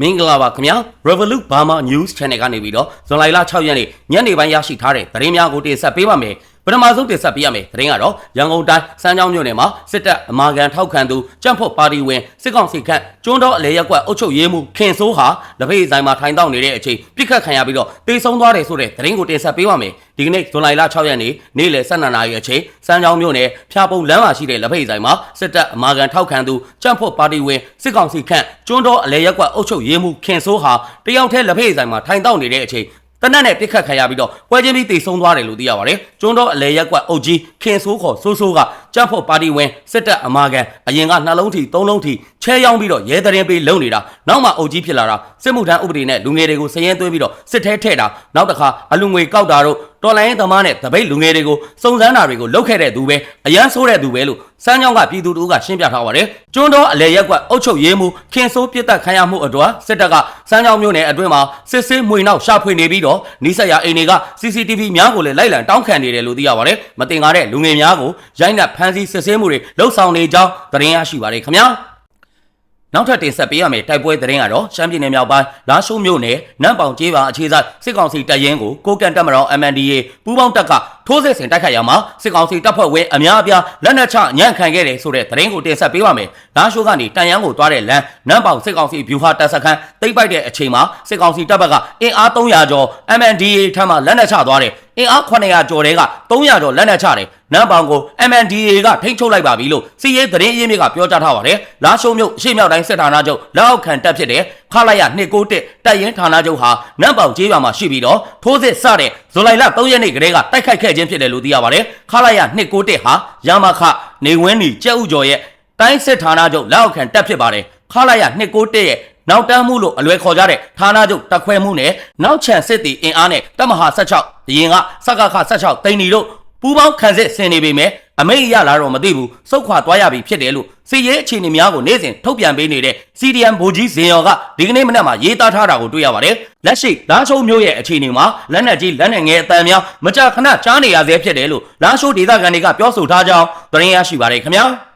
မင်္ဂလာပါခင်ဗျာ Revolut Burma News Channel ကနေပြီးတော့ဇွန်လ6ရက်နေ့ညနေပိုင်းရရှိထားတဲ့သတင်းများကိုတင်ဆက်ပေးပါမယ် ပထမဆုံးတင်ဆက်ပေးရမယ်သတင်းကတော့ရန်ကုန်တိုင်းစမ်းချောင်းမြို့နယ်မှာစစ်တပ်အမာခံထောက်ခံသူကြံ့ဖို့ပါတီဝင်စစ်ကောင်စီခန့်ကျွန်းတော်အလဲရက်ကွက်အုပ်ချုပ်ရေးမှူးခင်ဆိုးဟာလက်ဖေးဆိုင်မှာထိုင်တောက်နေတဲ့အချိန်ပြစ်ခတ်ခံရပြီးတော့တေဆုံးသွားတယ်ဆိုတဲ့သတင်းကိုတင်ဆက်ပေးပါမယ်ဒီကနေ့ဇွန်လ6ရက်နေ့နေ့လယ်12နာရီအချိန်စမ်းချောင်းမြို့နယ်ဖျားပုံလမ်းမှာရှိတဲ့လက်ဖေးဆိုင်မှာစစ်တပ်အမာခံထောက်ခံသူကြံ့ဖို့ပါတီဝင်စစ်ကောင်စီခန့်ကျွန်းတော်အလဲရက်ကွက်အုပ်ချုပ်ရေးမှူးခင်ဆိုးဟာတယောက်တည်းလက်ဖေးဆိုင်မှာထိုင်တောက်နေတဲ့အချိန် တနက်နဲ့ပြစ်ခတ်ခံရပြီးတော့ပွဲချင်းပြီးတိတ်ဆုံးသွားတယ်လို့သိရပါတယ်။ကျွန်းတော်အလဲရက်ကွက်အုပ်ကြီးခင်ဆိုးခေါ်ဆိုးဆိုးက ကြံ့ဖို့ပါတီဝင်စစ်တပ်အမာခံအရင်ကနှလုံးထီသုံးလုံးထီချဲရောက်ပြီးတော့ရဲတရင်ပေးလုံနေတာနောက်မှအုပ်ကြီးဖြစ်လာတာစစ်မှုထမ်းဥပဒေနဲ့လူငယ်တွေကိုစည်ရင်သွင်းပြီးတော့စစ်ထဲထည့်တာနောက်တစ်ခါအလူငွေကောက်တာတို့တော်လိုင်းသမားနဲ့တပိတ်လူငယ်တွေကိုစုံစမ်းတာတွေကိုလုပ်ခဲ့တဲ့သူပဲအရန်ဆိုးတဲ့သူပဲလို့စမ်းကြောင်းကပြည်သူတို့ကရှင်းပြထားပါတယ်။ကျွန်းတော်အလဲရက်ကွက်အုပ်ချုပ်ရေးမှုခင်ဆိုးပြစ်တက်ခံရမှုအတွက်စစ်တပ်ကစမ်းကြောင်းမျိုးနယ်အတွင်းမှာစစ်ဆေးမှွေနောက်ရှာဖွေနေပြီးတော့နီးစပ်ရာအိမ်တွေက CCTV များကိုလည်းလိုက်လံတောင်းခံနေတယ်လို့သိရပါတယ်။မတင်ကားတဲ့လူငယ်များကိုရိုက်နှက်ဖမ်းဆီးစစ်ဆေးမှုတွေလှုပ်ဆောင်နေကြောင်းသတင်းရရှိပါတယ်ခင်ဗျာ။နောက်ထပ်တင်ဆက်ပေးရမယ့်တိုက်ပွဲသတင်းကတော့ရှမ်းပြည်နယ်မြောက်ပိုင်းလာရှိုးမြို့နယ်နမ်ပောင်ကျေးပါအခြေစိုက်စစ်ကောင်စီတပ်ရင်းကိုကိုကန်တပ်မတော် MNDA ပူးပေါင်းတပ်ကထိုးစစ်ဆင်တိုက်ခိုက်ရမှာစစ်ကောင်စီတပ်ဖွဲ့ဝင်အများအပြားလက်နက်ချညံ့ခံခဲ့တယ်ဆိုတဲ့သတင်းကိုတင်ဆက်ပေးပါမယ်။လာရှိုးကနေတန်ရန်ကိုသွားတဲ့လမ်းနမ်ပောင်စစ်ကောင်စီဗျူဟာတပ်စခန်းတိတ်ပိုက်တဲ့အချိန်မှာစစ်ကောင်စီတပ်ဘက်ကအင်အား300ကျော် MNDA ထံမှလက်နက်ချသွားတယ်။ အင်အား900ကျော်တဲက300ကျော်လက်နက်ချတယ်။နမ်ပောင်ကို MNDA ကထိန်းချုပ်လိုက်ပါပြီလို့စီရေးသတင်းအရင်းမြစ်ကပြောကြားထားပါတယ်။လာရှိုးမြို့အရှိမြောက်တိုင်းစစ်ဌာနချုပ်လက်အောက်ခံတပ်ဖြစ်တဲ့ခလာရ291တပ်ရင်းဌာနချုပ်ဟာနမ်ပောင်ကျေးရွာမှာရှိပြီးတော့ထိုးစစ်စတဲ့ဇူလိုင်လ3ရက်နေ့ကတည်းကတိုက်ခိုက်ခဲ့ခြင်းဖြစ်တယ်လို့သိရပါတယ်။ခလာရ291ဟာရမခနေဝင်းနီကျက်ဥကျော်ရဲ့တိုင်းစစ်ဌာနချုပ်လက်အောက်ခံတပ်ဖြစ်ပါတယ်။ခလာရ291ရဲ့ နောက်တန်းမှုလို့အလွယ်ခေါ်ကြတဲ့ဌာနချုပ်တက်ခွဲမှုနဲ့နောက်ချန်စစ်တီအင်အားနဲ့တပ်မဟာ16အရင်ကစကခ16တိန်နီတို့ပူးပေါင်းခံစစ်ဆင်နေပေမဲ့အမိတ်ရလာတော့မသိဘူးစုတ်ခွာသွားရပြီဖြစ်တယ်လို့စီရေးအခြေအနေများကိုနေ့စဉ်ထုတ်ပြန်ပေးနေတဲ့ CDM ဗိုလ်ကြီးဇင်ရော်ကဒီကနေ့မနက်မှာရေးသားထားတာကိုတွေ့ရပါတယ်လက်ရှိလာရှိုးမျိုးရဲ့အခြေအနေမှာလက်နက်ကြီးလက်နက်ငယ်အတန်များမကြာခဏကြားနေရသေးဖြစ်တယ်လို့လာရှိုးဒေသခံတွေကပြောဆိုထားကြောင်းသတင်းရရှိပါတယ်ခင်ဗျာ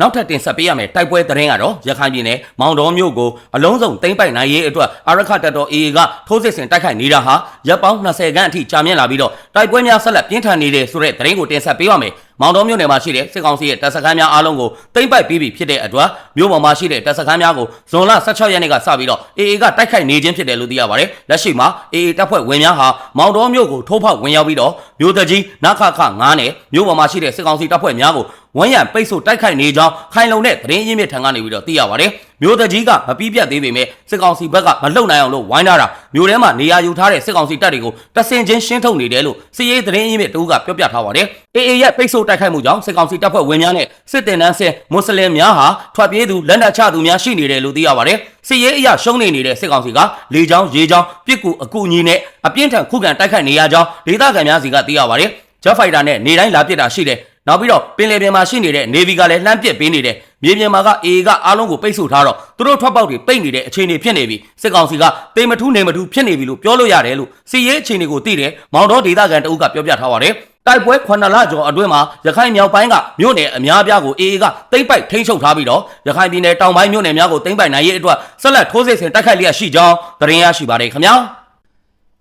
နောက်ထပ်တင်ဆက်ပေးရမယ်တိုက်ပွဲသတင်းကတော့ရခိုင်ပြည်နယ်မောင်တော်မြို့ကိုအလုံးစုံသိမ်းပိုက်နိုင်ရေးအတွက်အာရခတပ်တော် AA ကထိုးစစ်ဆင်တိုက်ခိုက်နေတာဟာရပ်ပေါင်း20ခန်းအထိကြာမြင့်လာပြီးတော့တိုက်ပွဲများဆက်လက်ပြင်းထန်နေတယ်ဆိုတဲ့သတင်းကိုတင်ဆက်ပေးပါမယ်မောင်တော်မြို့နယ်မှာရှိတဲ့စစ်ကောင်စီရဲ့တပ်စခန်းများအားလုံးကိုသိမ်းပိုက်ပြီးပြီဖြစ်တဲ့အတွက်မြို့ပေါ်မှာရှိတဲ့တပ်စခန်းများကိုဇွန်လ16ရက်နေ့ကစပြီးတော့ AA ကတိုက်ခိုက်နေခြင်းဖြစ်တယ်လို့သိရပါတယ်လက်ရှိမှာ AA တပ်ဖွဲ့ဝင်များဟာမောင်တော်မြို့ကိုထိုးဖောက်ဝင်ရောက်ပြီးတော့မြို့တကြီးနခခ9နဲ့မြို့ပေါ်မှာရှိတဲ့စစ်ကောင်စီတပ်ဖွဲ့များကို ဝမ်းရံပိတ်ဆို့တိုက်ခိုက်နေကြောင်းခိုင်လုံတဲ့သတင်းရင်းမြစ်ထံကနေပြီးတော့သိရပါတယ်။မျိုးတကြီးကမပြီးပြတ်သေးပေမဲ့စစ်ကောင်စီဘက်ကမလှုပ်နိုင်အောင်လို့ဝိုင်းထားတာမျိုးထဲမှာနေရာယူထားတဲ့စစ်ကောင်စီတပ်တွေကိုတဆင်ချင်းရှင်းထုတ်နေတယ်လို့စီရေးသတင်းရင်းမြစ်တူကပြောပြထားပါတယ်။ AA ရဲ့ပိတ်ဆို့တိုက်ခိုက်မှုကြောင့်စစ်ကောင်စီတပ်ဖွဲ့ဝင်များနဲ့စစ်တင်တန်းဆင်မွတ်စလင်များဟာထွက်ပြေးသူလက်နက်ချသူများရှိနေတယ်လို့သိရပါတယ်။စီရေးအရာရှုံးနေနေတဲ့စစ်ကောင်စီကလေကြောင်းရေကြောင်းပြစ်ကူအကူအညီနဲ့အပြင်းထန်ခုခံတိုက်ခိုက်နေရကြောင်းဒေသခံများစီကသိရပါတယ်။ Jet Fighter နဲ့နေတိုင်းလာပစ်တာရှိတယ် နောက်ပြီးတော့ပင်လယ်ပြင်မှာရှိနေတဲ့ Navy ကလည်းလှမ်းပစ်ပေးနေတယ်မြေပြင်မှာက AA ကအားလုံးကိုပိတ်ဆို့ထားတော့သူတို့ထွက်ပေါက်တွေပိတ်နေတဲ့အခြေအနေဖြစ်နေပြီစစ်ကောင်စီကတေမထူးနေမထူးဖြစ်နေပြီလို့ပြောလို့ရတယ်လို့စီရေးအခြေအနေကိုသိတယ်မောင်တော်ဒေသခံတအုပ်ကပြောပြထားပါတယ်တိုက်ပွဲ9လကျော်အတွင်းမှာရခိုင်မြောက်ပိုင်းကမြို့နယ်အများအပြားကို AA ကတိမ့်ပိုက်ထိန်းချုပ်ထားပြီးတော့ရခိုင်ပြည်နယ်တောင်ပိုင်းမြို့နယ်များကိုတိမ့်ပိုက်နိုင်ရေးအတွက်ဆက်လက်ထိုးစစ်ဆင်တိုက်ခိုက်လျက်ရှိကြောင်းသတင်းရရှိပါတယ်ခင်ဗျာ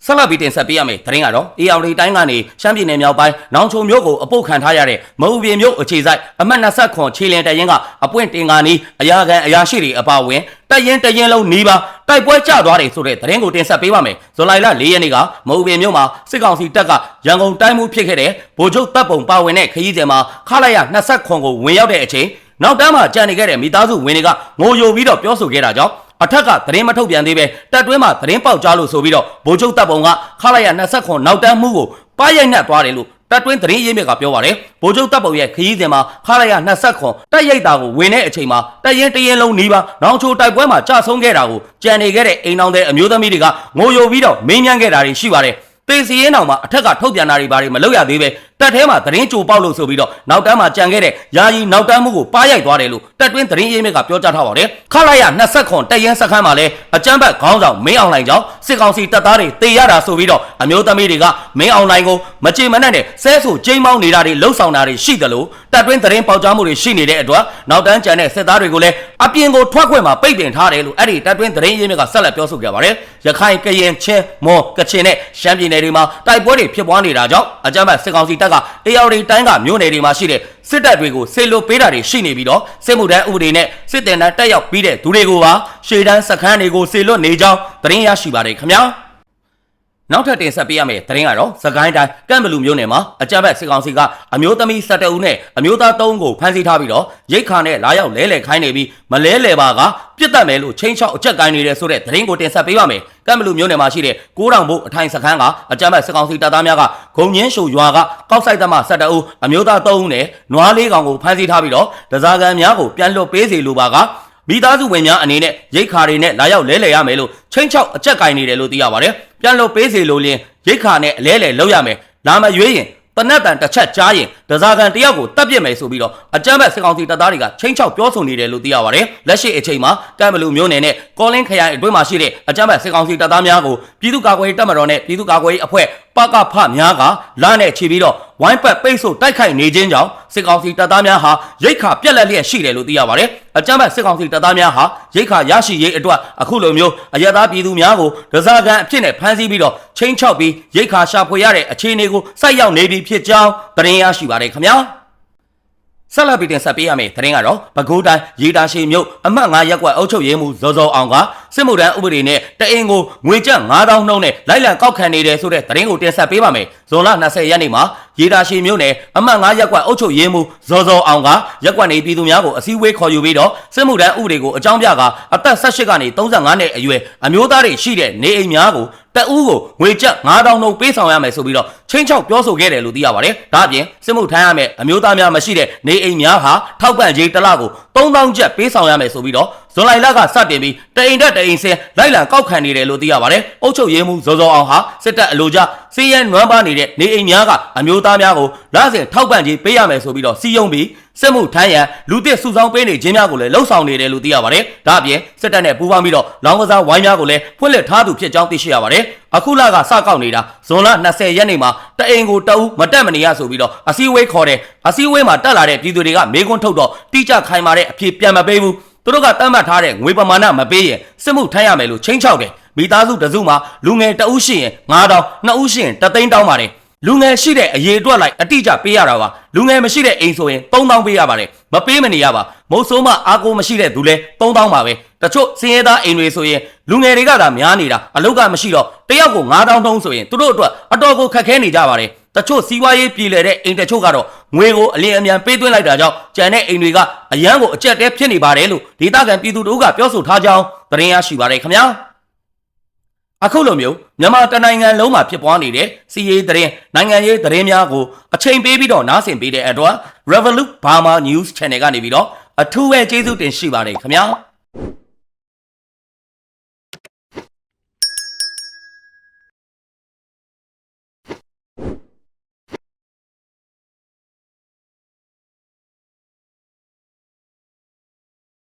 ဆက်လက်ပြီးတင်ဆက်ပေးရမယ့်သတင်းကတော့ AR တိုင်းကနေရှမ်းပြည်နယ်မြောက်ပိုင်းနောင်ချုံမြို့ကိုအပုတ်ခံထားရတဲ့မအူပြင်မြို့အခြေစိုက်အမှတ်20ခွန်ခြေလင်တရင်ကအပွင့်တင်ကာနီးအရာခံအရာရှိတွေအပါအဝင်တရင်တရင်လုံးနီးပါတိုက်ပွဲကျသွားတယ်ဆိုတဲ့သတင်းကိုတင်ဆက်ပေးပါမယ်ဇွန်လ4ရက်နေ့ကမအူပြင်မြို့မှာစစ်ကောင်စီတပ်ကရန်ကုန်တိုင်းမှုဖြစ်ခဲ့တဲ့ဗိုလ်ချုပ်တပ်ပုံပါဝင်တဲ့ခရီးစဉ်မှာခလာရ20ခွန်ကိုဝင်ရောက်တဲ့အချိန်နောက်တန်းမှာကြံနေခဲ့တဲ့မိသားစုဝင်တွေကငိုယိုပြီးတော့ပြောဆိုခဲ့တာကြောင့် အထက်ကသတင်းမထုတ်ပြန်သေးပဲတက်တွင်းမှာသတင်းပေါက်ကြားလို့ဆိုပြီးတော့ဗိုလ်ချုပ်တပ်ပုံကခလာရ20ခွန်နောက်တန်းမှုကိုပါရိုက်နှက်သွားတယ်လို့တက်တွင်းသတင်းရင်းမြစ်ကပြောပါတယ်ဗိုလ်ချုပ်တပ်ပုံရဲ့ခရီးစဉ်မှာခလာရ20ခွန်တက်ရိတ်တာကိုဝင်တဲ့အချိန်မှာတက်ရင်တရင်လုံးနီးပါနောင်ချိုတိုက်ပွဲမှာကြာဆုံးခဲ့တာကိုကြံနေခဲ့တဲ့အိမ်တော်တဲ့အမျိုးသမီးတွေကငိုယိုပြီးတော့မင်းမြန်းခဲ့တာတွေရှိပါတယ်တေစီရင်အောင်မှာအထက်ကထုတ်ပြန်တာတွေဘာတွေမလုပ်ရသေးပဲ တက်ထဲမှာသတင်းကြိုပေါက်လို့ဆိုပြီးတော့နောက်တန်းမှာကြံခဲ့တဲ့ယာယီနောက်တန်းမှုကိုပါရိုက်သွားတယ်လို့တက်တွင်းသတင်းရင်းမြစ်ကပြောကြားထားပါတယ်ခလာရ20ခွန်တက်ရင်စခန်းမှာလည်းအကြမ်းဖက်ခေါင်းဆောင်မင်းအောင်လှိုင်ကြောင့်စစ်ကောင်စီတပ်သားတွေတေရတာဆိုပြီးတော့အမျိုးသမီးတွေကမင်းအောင်လှိုင်ကိုမကြေမနက်နဲ့ဆဲဆူကျိမ်းမောင်းနေတာတွေလှုပ်ဆောင်တာတွေရှိတယ်လို့တက်တွင်းသတင်းပေါက်ကြားမှုတွေရှိနေတဲ့အတွက်နောက်တန်းကြံတဲ့စစ်သားတွေကိုလည်းအပြင်ကိုထွက်ခွင့်မှာပိတ်ပင်ထားတယ်လို့အဲ့ဒီတက်တွင်းသတင်းရင်းမြစ်ကဆက်လက်ပြောဆိုကြပါတယ်ရခိုင်ကရင်ချင်းမော်ကချင်နဲ့ရှမ်းပြည်နယ်တွေမှာတိုက်ပွဲတွေဖြစ်ပွားနေတာကြောင့်အကြမ်းဖက်စစ်ကောင်စီတပ်ကအေယာဝတီတိုင်းကမြို့နယ်တွေမှာရှိတဲ့စစ်တပ်တွေကိုဆေလွတ်ပေးတာတွေရှိနေပြီးတော့စစ်မှုထမ်းဥပဒေနဲ့စစ်တင်တန်းတက်ရောက်ပြီးတဲ့သူတွေကိုပါရှေ့တန်းစခန်းတွေကိုဆေလွတ်နေကြောင်းသတင်းရရှိပါတယ်ခင်ဗျာ နောက်ထပ်တင်ဆက်ပေးရမယ့်သတင်းကတော့စကိုင်းတိုင်းကမ်ဘလူမြို့နယ်မှာအကြမ်းဖက်စစ်ကောင်စီကအမျိုးသမီး17ဦးနဲ့အမျိုးသား3ဦးကိုဖမ်းဆီးထားပြီးတော့ရိတ်ခါနဲ့လာရောက်လဲလှယ်ခိုင်းနေပြီးမလဲလှယ်ပါကပြစ်တတ်မယ်လို့ချင်းချောက်အချက်ကိုင်းနေတဲ့ဆိုတဲ့သတင်းကိုတင်ဆက်ပေးပါမယ်ကမ်ဘလူမြို့နယ်မှာရှိတဲ့ကိုးတောင်ဘုတ်အထိုင်စခန်းကအကြမ်းဖက်စစ်ကောင်စီတပ်သားများကဂုံညင်းရှုရွာကကောက်ဆိုင်သမား17ဦးအမျိုးသား3ဦးနဲ့နွားလေးကောင်ကိုဖမ်းဆီးထားပြီးတော့ဒဇာကန်များကိုပြန်လွှတ်ပေးစီလိုပါကမိသားစုဝင်များအနေနဲ့ရိတ်ခါတွေနဲ့လာရောက်လဲလှယ်ရမယ်လို့ချင်းချောက်အကြက်ကင်နေတယ်လို့သိရပါတယ်။ ပြန်လို့ပေးစီလို့လင်းရိတ်ခါနဲ့အလဲလှယ်လောက်ရမယ်။လာမရွေးရင်တနက်တန်တစ်ချက်ကြားရင်ဒဇာကန်တယောက်ကိုတပ်ပြစ်မယ်ဆိုပြီးတော့အကြမ်းဖက်စစ်ကောင်စီတပ်သားတွေကချင်းချောက်ပြောဆိုနေတယ်လို့သိရပါတယ်။လက်ရှိအချိန်မှာကမ်ဘလူမျိုးနယ်နဲ့ကောလင်းခရိုင်အတွင်းမှာရှိတဲ့အကြမ်းဖက်စစ်ကောင်စီတပ်သားများကိုပြည်သူ့ကာကွယ်ရေးတပ်မတော်နဲ့ပြည်သူ့ကာကွယ်ရေးအဖွဲ့ ပကဖများကလာနဲ့ခြေပြီးတော့ဝိုင်းပတ်ပိတ်ဆို့တိုက်ခိုက်နေခြင်းကြောင့်စစ်ကောင်စီတပ်သားများဟာရိတ်ခါပြက်လက်လျက်ရှိတယ်လို့သိရပါတယ်။အကြမ်းဖက်စစ်ကောင်စီတပ်သားများဟာရိတ်ခါရရှိရေးအတွက်အခုလိုမျိုးအရသာပြည်သူများကိုဒဇာကန်အဖြစ်နဲ့ဖမ်းဆီးပြီးတော့ချင်းချောက်ပြီးရိတ်ခါရှာဖွေရတဲ့အခြေအနေကိုစိုက်ရောက်နေပြီဖြစ်ကြောင်းသတင်းရရှိပါတယ်ခင်ဗျာ။ ဆက်လက်ပြီးတင်ဆက်ပေးရမယ့်သတင်းကတော့ပဲခူးတိုင်းရေတာရှိမြို့အမှတ်9ရပ်ကွက်အုပ်ချုပ်ရေးမှူးဇော်ဇော်အောင်ကစစ်မှုထမ်းဥပဒေနဲ့တအင်ကိုငွေကျပ်9000နှုန်းနဲ့လိုက်လံကောက်ခံနေတယ်ဆိုတဲ့သတင်းကိုတင်ဆက်ပေးပါမယ်။ဇွန်လ20ရက်နေ့မှာ ရေတာရှိမြို့နယ်အမှတ်9ရပ်ကွက်အုပ်ချုပ်ရေးမှူးဇော်ဇော်အောင်ကရပ်ကွက်နေပြည်သူများကိုအစည်းအဝေးခေါ်ယူပြီးတော့စစ်မှုထမ်းဥပဒေကိုအကြောင်းပြကအသက်18ကနေ35နှစ်အရွယ်အမျိုးသားတွေရှိတဲ့နေအိမ်များကိုတအူးကိုငွေကျပ်9000နှုန်းပေးဆောင်ရမယ်ဆိုပြီးတော့ချင်းချောက်ပြောဆိုခဲ့တယ်လို့သိရပါတယ်။ဒါအပြင်စစ်မှုထမ်းရမယ့်အမျိုးသားများမရှိတဲ့နေအိမ်များဟာထောက်ပံ့ကြေးတစ်လကို3000ကျပ်ပေးဆောင်ရမယ်ဆိုပြီးတော့ဇွန်လလကစတင်ပြီးတအိမ်တက်တအိမ်ဆင်းလိုက်လံကောက်ခံနေတယ်လို့သိရပါတယ်။အုပ်ချုပ်ရေးမှူးဇော်ဇော်အောင်ဟာစစ်တပ်အလို့ကြစီးရဲနွမ်းပါနေတဲ့နေအိမ်များကအမျိုးသားများကိုလစဉ်ထောက်ပံ့ကြေးပေးရမယ်ဆိုပြီးတော့စီယုံပြီးစစ်မှုထမ်းရန်လူသစ်စုဆောင်းပေးနေခြင်းများကိုလည်းလှုံ့ဆော်နေတယ်လို့သိရပါတယ်။ဒါအပြင်စစ်တပ်နဲ့ပူးပေါင်းပြီးတော့လောင်းကစားဝိုင်းများကိုလည်းဖွင့်လှစ်ထားသူဖြစ်ကြောင်းသိရှိရပါတယ်။အခုလကစကောက်နေတာဇွန်လ20ရက်နေ့မှာတအိမ်ကိုတအူးမတက်မနေရဆိုပြီးတော့အစည်းအဝေးခေါ်တယ်။အစည်းအဝေးမှာတက်လာတဲ့ပြည်သူတွေကမေကွန်းထုတ်တော့တိကျခိုင်မာတဲ့အဖြစ်ပြန်မပေးဘူး။ သူတို့ကတတ်မှတ်ထားတဲ့ငွေပမာဏမပေးရင်စစ်မှုထမ်းရမယ်လို့ချင်းချောက်တယ်။မိသားစုတစုမှာလူငယ်တအုပ်ရှိရင်9000နှစ်ဦးရှိရင်တသိန်းတောင်းပါတယ်။လူငယ်ရှိတဲ့အရေးအတွက်လိုက်အတိအကျပေးရတာပါလူငယ်မရှိတဲ့အိမ်ဆိုရင်3000ပေးရပါတယ်မပေးမနေရပါမုတ်ဆိုးမအားကိုမရှိတဲ့သူလဲ3000ပါပဲတချို့စင်းရဲသားအိမ်တွေဆိုရင်လူငယ်တွေကသာများနေတာအလုတ်ကမရှိတော့တယောက်ကို9000တုံးဆိုရင်သူတို့အတွက်အတော်ကိုခက်ခဲနေကြပါတယ် တချို့စီးပွားရေးပြည်လဲတဲ့အိမ်တချို့ကတော့ငွေကိုအလင်းအမြန်ပေးသွင်းလိုက်တာကြောင့်ကြံတဲ့အိမ်တွေကအရန်ကိုအကျက်တဲဖြစ်နေပါတယ်လို့ဒေသခံပြည်သူတို့ကပြောဆိုထားကြောင်းသတင်းရရှိပါတယ်ခင်ဗျာအခုလိုမျိုးမြန်မာတနိုင်ငံလုံးမှာဖြစ်ပွားနေတဲ့စီးရေးသတင်းနိုင်ငံရေးသတင်းများကိုအချိန်ပေးပြီးတော့နားဆင်ပေးတဲ့အတွက် Revolut Burma News Channel ကနေပြီးတော့အထူးပဲကျေးဇူးတင်ရှိပါတယ်ခင်ဗျာ